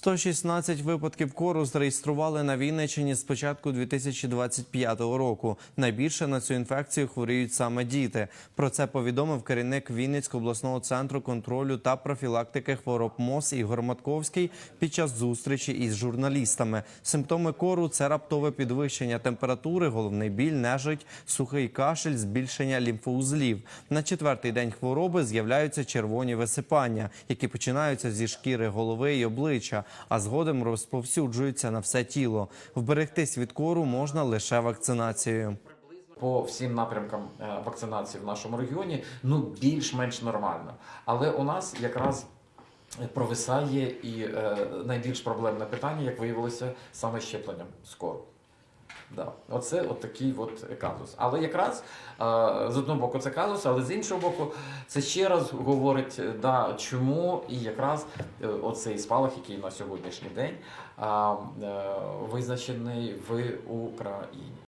116 випадків кору зареєстрували на Вінниччині з початку 2025 року. Найбільше на цю інфекцію хворіють саме діти. Про це повідомив керівник Вінницького обласного центру контролю та профілактики хвороб МОЗ Ігор Матковський під час зустрічі із журналістами. Симптоми кору це раптове підвищення температури, головний біль, нежить, сухий кашель, збільшення лімфоузлів. На четвертий день хвороби з'являються червоні висипання, які починаються зі шкіри голови і обличчя, а згодом розповсюджуються на все тіло. Вберегтись від кору можна лише вакцинацією. по всім напрямкам е, вакцинації в нашому регіоні ну більш-менш нормально. Але у нас якраз провисає і е, найбільш проблемне питання, як виявилося, саме щепленням скоро. Оце от такий от казус. Але якраз е, з одного боку це казус, але з іншого боку, це ще раз говорить, е, да, чому і якраз е, оцей спалах, який на сьогоднішній день визначений в Україні.